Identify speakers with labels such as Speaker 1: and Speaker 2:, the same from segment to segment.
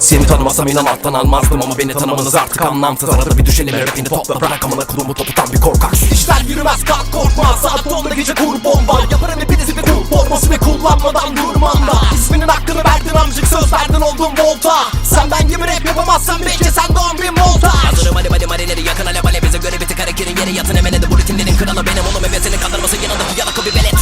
Speaker 1: Seni tanımasam inan alttan almazdım ama beni tanımanız artık anlamsız. Arada bir düşelim rapini topla bırak amına kulumu toputan bir korkak. İşler yürümez kalk korkma saat onda gece kur bomba. Yaparım hepinizi bir kul forması ve kullanmadan durmam da İsminin hakkını verdin amcık söz verdin oldum volta. Sen ben gibi rap yapamazsan bekle sen doğan bir volta
Speaker 2: Hazırım hadi hadi marileri yakın alev alev. Bize göre bir tık hareketin yeri yatın hemen de bu ritimlerin kralı benim oğlum ve senin kandırması yanındaki yalaka bir velet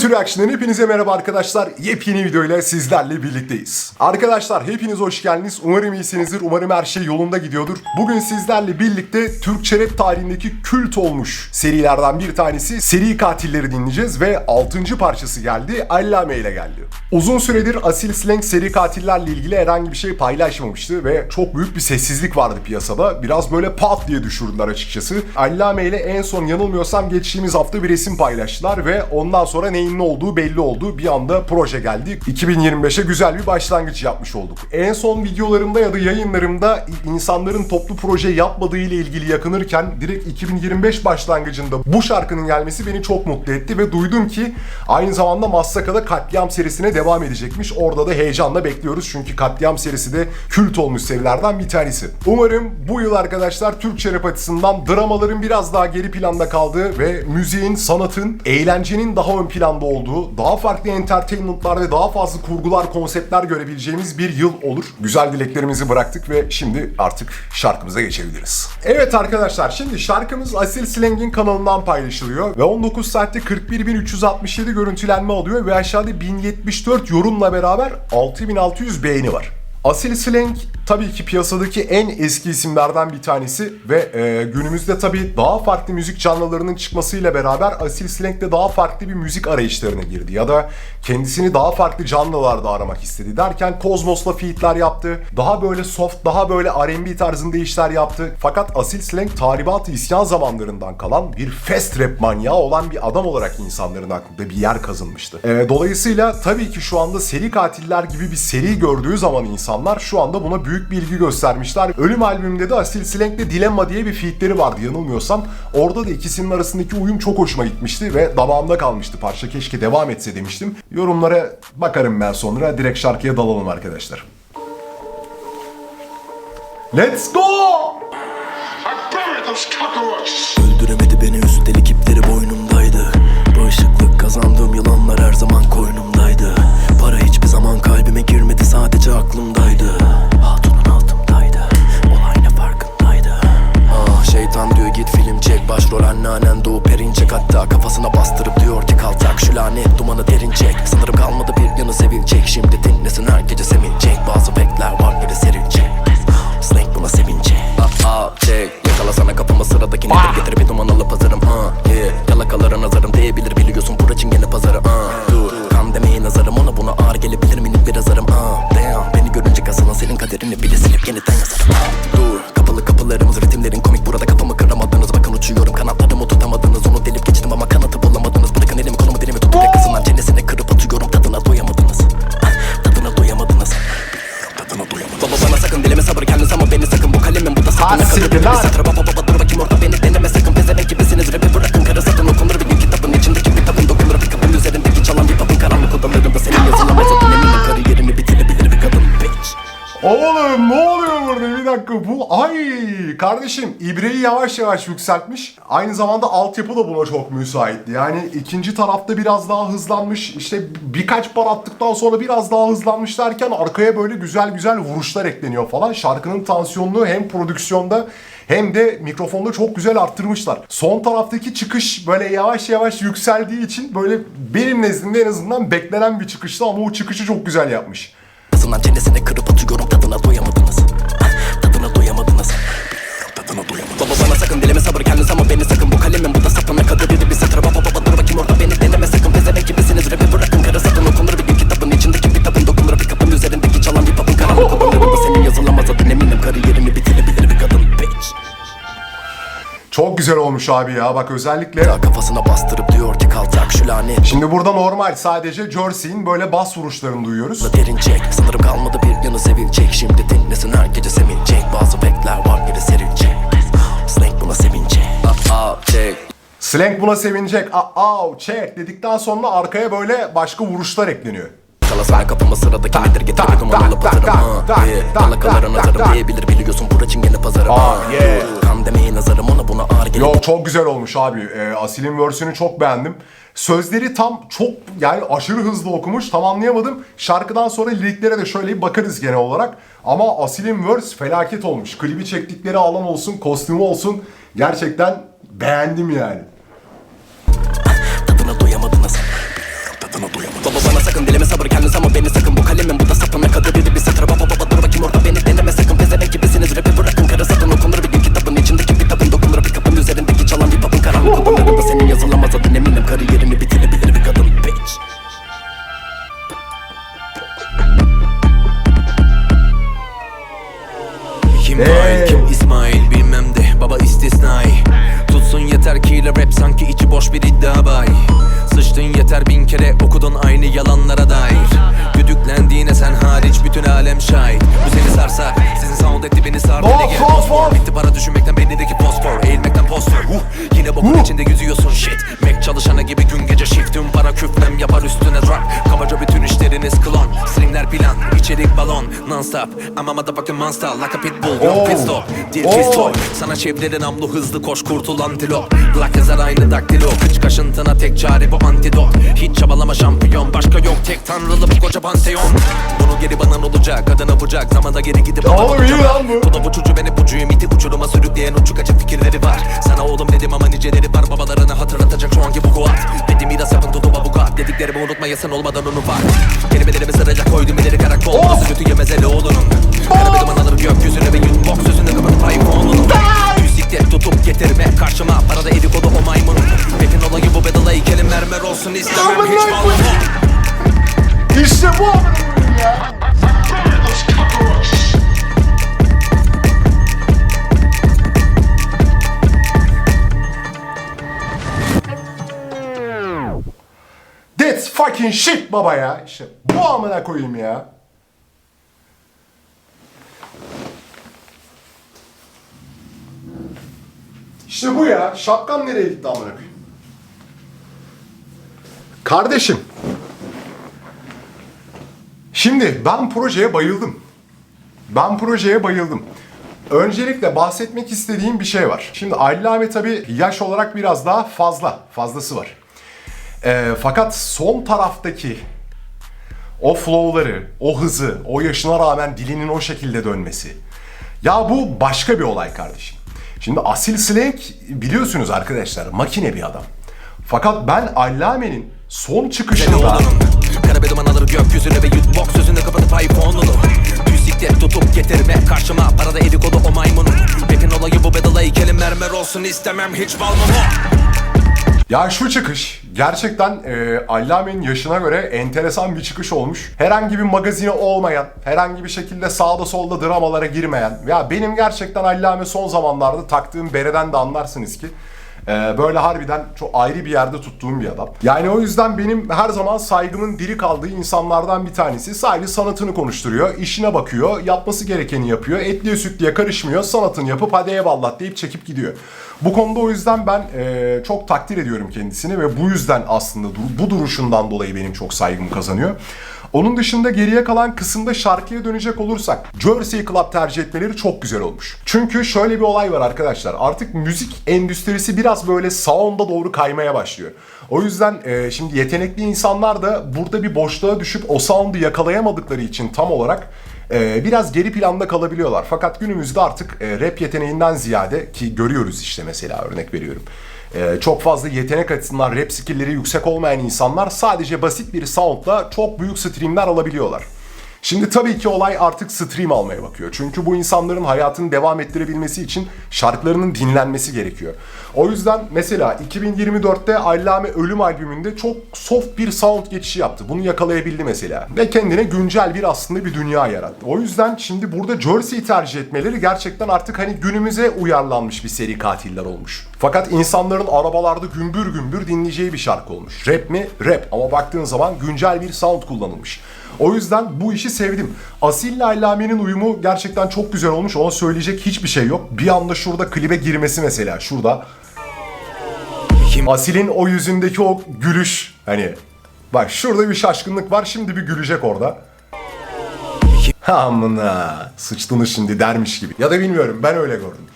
Speaker 3: Türü Action'dan hepinize merhaba arkadaşlar. Yepyeni videoyla sizlerle birlikteyiz. Arkadaşlar hepiniz hoş geldiniz. Umarım iyisinizdir. Umarım her şey yolunda gidiyordur. Bugün sizlerle birlikte Türkçe rap tarihindeki kült olmuş serilerden bir tanesi Seri Katilleri dinleyeceğiz ve 6. parçası geldi. Allame ile geldi. Uzun süredir Asil Slang seri katillerle ilgili herhangi bir şey paylaşmamıştı ve çok büyük bir sessizlik vardı piyasada. Biraz böyle pat diye düşürdüler açıkçası. Allame ile en son yanılmıyorsam geçtiğimiz hafta bir resim paylaştılar ve ondan sonra neyin ne olduğu belli oldu. Bir anda proje geldi. 2025'e güzel bir başlangıç yapmış olduk. En son videolarımda ya da yayınlarımda insanların toplu proje yapmadığı ile ilgili yakınırken direkt 2025 başlangıcında bu şarkının gelmesi beni çok mutlu etti ve duydum ki aynı zamanda Massaka'da Katliam serisine devam edecekmiş. Orada da heyecanla bekliyoruz çünkü Katliam serisi de kült olmuş serilerden bir tanesi. Umarım bu yıl arkadaşlar Türkçe rap açısından dramaların biraz daha geri planda kaldığı ve müziğin, sanatın, eğlencenin daha ön planda olduğu, daha farklı entertainmentlar ve daha fazla kurgular, konseptler görebileceğimiz bir yıl olur. Güzel dileklerimizi bıraktık ve şimdi artık şarkımıza geçebiliriz. Evet arkadaşlar şimdi şarkımız Asil Slang'in kanalından paylaşılıyor ve 19 saatte 41.367 görüntülenme alıyor ve aşağıda 1074 yorumla beraber 6600 beğeni var. Asil Slang tabii ki piyasadaki en eski isimlerden bir tanesi ve e, günümüzde tabii daha farklı müzik canlılarının çıkmasıyla beraber Asil Slang de daha farklı bir müzik arayışlarına girdi ya da kendisini daha farklı canlılarda aramak istedi derken Kozmos'la feat'ler yaptı. Daha böyle soft, daha böyle R&B tarzında işler yaptı. Fakat Asil Slang tahribat-ı isyan zamanlarından kalan bir fast rap manyağı olan bir adam olarak insanların aklında bir yer kazınmıştı. E, dolayısıyla tabii ki şu anda seri katiller gibi bir seri gördüğü zaman insanlar şu anda buna büyük bir ilgi göstermişler. Ölüm albümünde de Asil Slank'le Dilemma diye bir featleri vardı yanılmıyorsam. Orada da ikisinin arasındaki uyum çok hoşuma gitmişti ve damağımda kalmıştı parça. Keşke devam etse demiştim. Yorumlara bakarım ben sonra. Direkt şarkıya dalalım arkadaşlar. Let's go!
Speaker 4: Öldüremedi beni üstelik ipleri boynumdaydı Bağışıklık kazandığım yılanlar her zaman koynumdaydı Para hiçbir zaman kalbime girmedi sadece aklımdaydı perinçek Hatta kafasına bastırıp diyor ki kaltak Şu lanet dumanı derin çek Sanırım kalmadı bir yanı sevilecek Şimdi dinlesin her gece sevinecek. Bazı bekler var biri serilecek. Snake buna sevince Aa, aa çek Yakala sana kafama sıradaki nedir? Getir bir duman alıp hazırım ha yeah. Yalakalara nazarım değebilir biliyorsun Bura çingene pazarı ha. Dur kan demeye nazarım Ona buna ağır gelebilir minik bir azarım ha. Damn beni görünce kasılan senin kaderini bile silip yeniden yazarım sapına
Speaker 3: siktir kardeşim ibreyi yavaş yavaş yükseltmiş. Aynı zamanda altyapı da buna çok müsaitti yani ikinci tarafta biraz daha hızlanmış. İşte birkaç bar attıktan sonra biraz daha hızlanmış derken arkaya böyle güzel güzel vuruşlar ekleniyor falan. Şarkının tansiyonunu hem prodüksiyonda hem de mikrofonda çok güzel arttırmışlar. Son taraftaki çıkış böyle yavaş yavaş yükseldiği için böyle benim nezdimde en azından beklenen bir çıkıştı ama o çıkışı çok güzel yapmış.
Speaker 4: Kızından çenesine kırıp atıyorum tadına doyamadınız sakın. Dileme sabır kendin sanma beni sakın. Bu kalemin bu da sapına kadar iri bir satıra Baba baba dur bakayım orada beni deneme sakın. Pezevenk gibisiniz rapi bırakın kara satın okunur Bir gün kitabın içindeki bir tabın. Dokunur Bir kapın üzerindeki çalan bir papın. Karanlık odalarında Senin yazılamaz adın. Eminim kariyerini bitirebilir bir kadın. Bitch.
Speaker 3: Çok güzel olmuş abi ya. Bak özellikle
Speaker 4: Daha kafasına bastırıp diyor ki kaltak şu lanet.
Speaker 3: Şimdi burada normal sadece Jersey'in böyle bas vuruşlarını duyuyoruz.
Speaker 4: derin çek Sanırım kalmadı bir yanı sevilecek Şimdi
Speaker 3: Slang buna sevinecek. Aa, au, check dedikten sonra arkaya böyle başka vuruşlar ekleniyor.
Speaker 4: Çalasana kapıma sıradaki nedir getir
Speaker 3: tak,
Speaker 4: Yalakaların
Speaker 3: tak,
Speaker 4: nazarım
Speaker 3: tak.
Speaker 4: diyebilir biliyorsun bura çingene pazarım. Kan demeyi nazarım ona buna ağır gelir
Speaker 3: Yo çok güzel olmuş abi. Ee, Asil'in versiyonu çok beğendim. Sözleri tam çok yani aşırı hızlı okumuş. Tam anlayamadım. Şarkıdan sonra liriklere de şöyle bir bakarız genel olarak. Ama Asil'in verse felaket olmuş. Klibi çektikleri alan olsun, kostümü olsun. Gerçekten beğendim yani.
Speaker 2: Baba bana sakın dileme sabır kendin sanma beni sakın. Bu kalemin bu da sapına kadar biri bir satır Baba baba dur bakayım orada beni deneme sakın. Pezevenk gibisiniz rapi bırakın kara satın
Speaker 5: sound etti beni sardı
Speaker 3: Oh,
Speaker 5: Lege
Speaker 3: fosfor.
Speaker 5: Bitti para düşünmekten beynindeki fosfor. Eğilmekten postör huh. Yine bokun içinde yüzüyorsun. Shit. Mac çalışana gibi gün gece shift. Tüm para küflem yapar üstüne drop. Kabaca bütün işleriniz klon. Streamler plan içerik balon Non stop I'm a motherfucking monster Like a pitbull. Yok pit stop Değil
Speaker 3: Oh.
Speaker 5: pistol Sana çevrilen amlu hızlı koş kurtul antilop Black yazar aynı daktilo Kıç kaşıntına tek çare bu antidot. Hiç çabalama şampiyon Başka yok tek tanrılı bu koca panteon Bunu geri bana olacak Kadına bucak Zamanda geri gidip
Speaker 3: oğlum iyi lan bu.
Speaker 5: Bu. Da buçucu beni bucuyum iti uçuruma sürükleyen uçuk açık fikirleri var. Sana oğlum dedim ama niceleri var Babalarını hatırlatacak şu anki bu kuat. Dedim miras yapın tutup avukat Dediklerimi unutmayasın olmadan onu var. Kelimelerimi sıracak koydum ileri karakol.
Speaker 3: Oh.
Speaker 5: Nasıl kötü yemezeli oğlunun Karabedim alırım gökyüzüne ve yutbok sözünü kapatıp iPhone'unu Bisiklet tutup getirme karşıma Parada evi kodu o maymunun Rapin olayı bu bedala ikelim mermer olsun istemem hiç bağlama
Speaker 3: İşte bu ya. That's fucking shit baba ya. İşte bu amına koyayım ya. İşte bu ya. Şapkam nereye gitti amına koyayım? Kardeşim. Şimdi ben projeye bayıldım. Ben projeye bayıldım. Öncelikle bahsetmek istediğim bir şey var. Şimdi Allame tabi yaş olarak biraz daha fazla, fazlası var. Ee, fakat son taraftaki o flow'ları, o hızı, o yaşına rağmen dilinin o şekilde dönmesi. Ya bu başka bir olay kardeşim. Şimdi Asil Slank biliyorsunuz arkadaşlar makine bir adam. Fakat ben Allame'nin son çıkışında...
Speaker 5: oğlunun Karabedim alır gökyüzüne ve yutbok sözünü kapatıp iPhone'unu. Bisiklet tutup getirme karşıma. Parada evi kodu o maymunun. Rapin olayı bu bedala ikelim mermer olsun istemem. Hiç balmumu
Speaker 3: Ya şu çıkış gerçekten e, Allame'nin yaşına göre enteresan bir çıkış olmuş. Herhangi bir magazine olmayan, herhangi bir şekilde sağda solda dramalara girmeyen. Ya benim gerçekten Allame son zamanlarda taktığım bereden de anlarsınız ki e, böyle harbiden çok ayrı bir yerde tuttuğum bir adam. Yani o yüzden benim her zaman saygımın diri kaldığı insanlardan bir tanesi. Sadece sanatını konuşturuyor, işine bakıyor, yapması gerekeni yapıyor. Etliye sütlüye karışmıyor, sanatını yapıp hadi eyvallah deyip çekip gidiyor. Bu konuda o yüzden ben e, çok takdir ediyorum kendisini ve bu yüzden aslında bu duruşundan dolayı benim çok saygım kazanıyor. Onun dışında geriye kalan kısımda şarkıya dönecek olursak Jersey Club tercih etmeleri çok güzel olmuş. Çünkü şöyle bir olay var arkadaşlar. Artık müzik endüstrisi biraz böyle sound'a doğru kaymaya başlıyor. O yüzden e, şimdi yetenekli insanlar da burada bir boşluğa düşüp o sound'u yakalayamadıkları için tam olarak e, biraz geri planda kalabiliyorlar. Fakat günümüzde artık e, rap yeteneğinden ziyade ki görüyoruz işte mesela örnek veriyorum. E, çok fazla yetenek açısından rap skillleri yüksek olmayan insanlar sadece basit bir soundla çok büyük streamler alabiliyorlar. Şimdi tabii ki olay artık stream almaya bakıyor. Çünkü bu insanların hayatını devam ettirebilmesi için şarkılarının dinlenmesi gerekiyor. O yüzden mesela 2024'te Allame Ölüm albümünde çok soft bir sound geçişi yaptı. Bunu yakalayabildi mesela. Ve kendine güncel bir aslında bir dünya yarattı. O yüzden şimdi burada Jersey'i tercih etmeleri gerçekten artık hani günümüze uyarlanmış bir seri katiller olmuş. Fakat insanların arabalarda gümbür gümbür dinleyeceği bir şarkı olmuş. Rap mi? Rap. Ama baktığın zaman güncel bir sound kullanılmış. O yüzden bu işi sevdim. Asil ile Allame'nin uyumu gerçekten çok güzel olmuş. Ona söyleyecek hiçbir şey yok. Bir anda şurada klibe girmesi mesela. Şurada. Asil'in o yüzündeki o gülüş hani Bak şurada bir şaşkınlık var şimdi bir gülecek orada. Amına sıçtınız şimdi dermiş gibi. Ya da bilmiyorum ben öyle gördüm.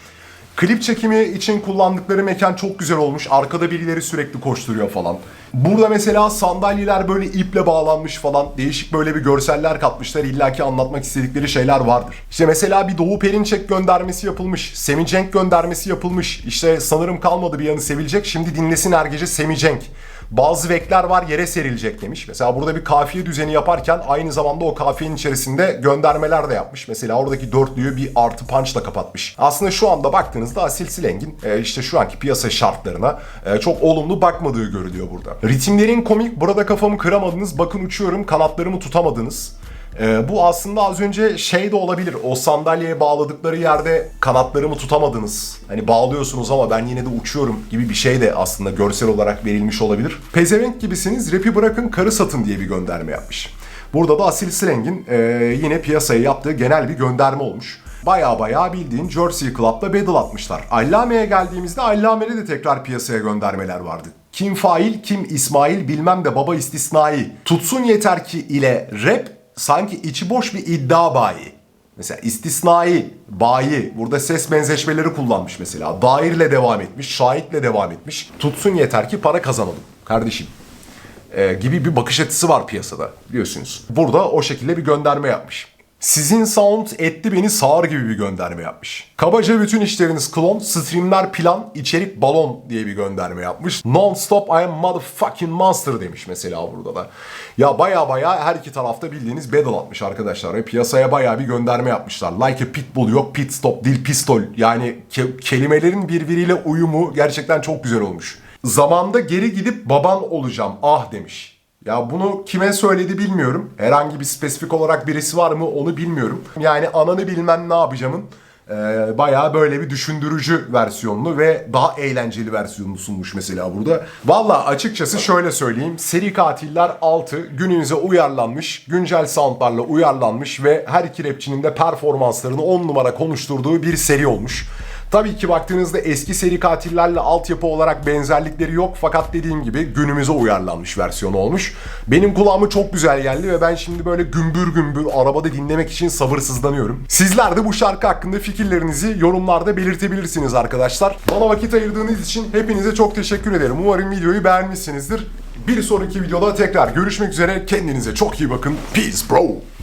Speaker 3: Klip çekimi için kullandıkları mekan çok güzel olmuş. Arkada birileri sürekli koşturuyor falan. Burada mesela sandalyeler böyle iple bağlanmış falan. Değişik böyle bir görseller katmışlar. İlla ki anlatmak istedikleri şeyler vardır. İşte mesela bir Doğu Perinçek göndermesi yapılmış. Semi Cenk göndermesi yapılmış. İşte sanırım kalmadı bir yanı sevilecek. Şimdi dinlesin her gece Semi Cenk. Bazı vekler var yere serilecek demiş. Mesela burada bir kafiye düzeni yaparken aynı zamanda o kafiyenin içerisinde göndermeler de yapmış. Mesela oradaki dörtlüyü bir artı punchla kapatmış. Aslında şu anda baktığınızda Asil Sileng'in e, işte şu anki piyasa şartlarına e, çok olumlu bakmadığı görülüyor burada. Ritimlerin komik, burada kafamı kıramadınız, bakın uçuyorum kanatlarımı tutamadınız. Ee, bu aslında az önce şey de olabilir. O sandalyeye bağladıkları yerde kanatlarımı tutamadınız. Hani bağlıyorsunuz ama ben yine de uçuyorum gibi bir şey de aslında görsel olarak verilmiş olabilir. Pezevenk gibisiniz rapi bırakın karı satın diye bir gönderme yapmış. Burada da Asil Slang'in e, yine piyasaya yaptığı genel bir gönderme olmuş. Baya baya bildiğin Jersey Club'da battle atmışlar. Allame'ye geldiğimizde Allame'de de tekrar piyasaya göndermeler vardı. Kim fail kim İsmail bilmem de baba istisnai. Tutsun yeter ki ile rap sanki içi boş bir iddia bayi. Mesela istisnai, bayi. Burada ses benzeşmeleri kullanmış mesela. Dairle devam etmiş, şahitle devam etmiş. Tutsun yeter ki para kazanalım kardeşim. Ee, gibi bir bakış açısı var piyasada biliyorsunuz. Burada o şekilde bir gönderme yapmış. Sizin sound etti beni sağır gibi bir gönderme yapmış. Kabaca bütün işleriniz klon, streamler plan, içerik balon diye bir gönderme yapmış. Non stop I am motherfucking monster demiş mesela burada da. Ya baya baya her iki tarafta bildiğiniz battle atmış arkadaşlar. Ve piyasaya baya bir gönderme yapmışlar. Like a pitbull yok pit stop dil pistol. Yani ke- kelimelerin birbiriyle uyumu gerçekten çok güzel olmuş. Zamanda geri gidip baban olacağım ah demiş. Ya bunu kime söyledi bilmiyorum. Herhangi bir spesifik olarak birisi var mı onu bilmiyorum. Yani ananı bilmem ne yapacağımın e, bayağı böyle bir düşündürücü versiyonlu ve daha eğlenceli versiyonunu sunmuş mesela burada. Valla açıkçası şöyle söyleyeyim. Seri Katiller 6 günümüze uyarlanmış, güncel soundlarla uyarlanmış ve her iki rapçinin de performanslarını 10 numara konuşturduğu bir seri olmuş. Tabii ki baktığınızda eski seri katillerle altyapı olarak benzerlikleri yok fakat dediğim gibi günümüze uyarlanmış versiyonu olmuş. Benim kulağıma çok güzel geldi ve ben şimdi böyle gümbür gümbür arabada dinlemek için sabırsızlanıyorum. Sizler de bu şarkı hakkında fikirlerinizi yorumlarda belirtebilirsiniz arkadaşlar. Bana vakit ayırdığınız için hepinize çok teşekkür ederim. Umarım videoyu beğenmişsinizdir. Bir sonraki videoda tekrar görüşmek üzere. Kendinize çok iyi bakın. Peace bro.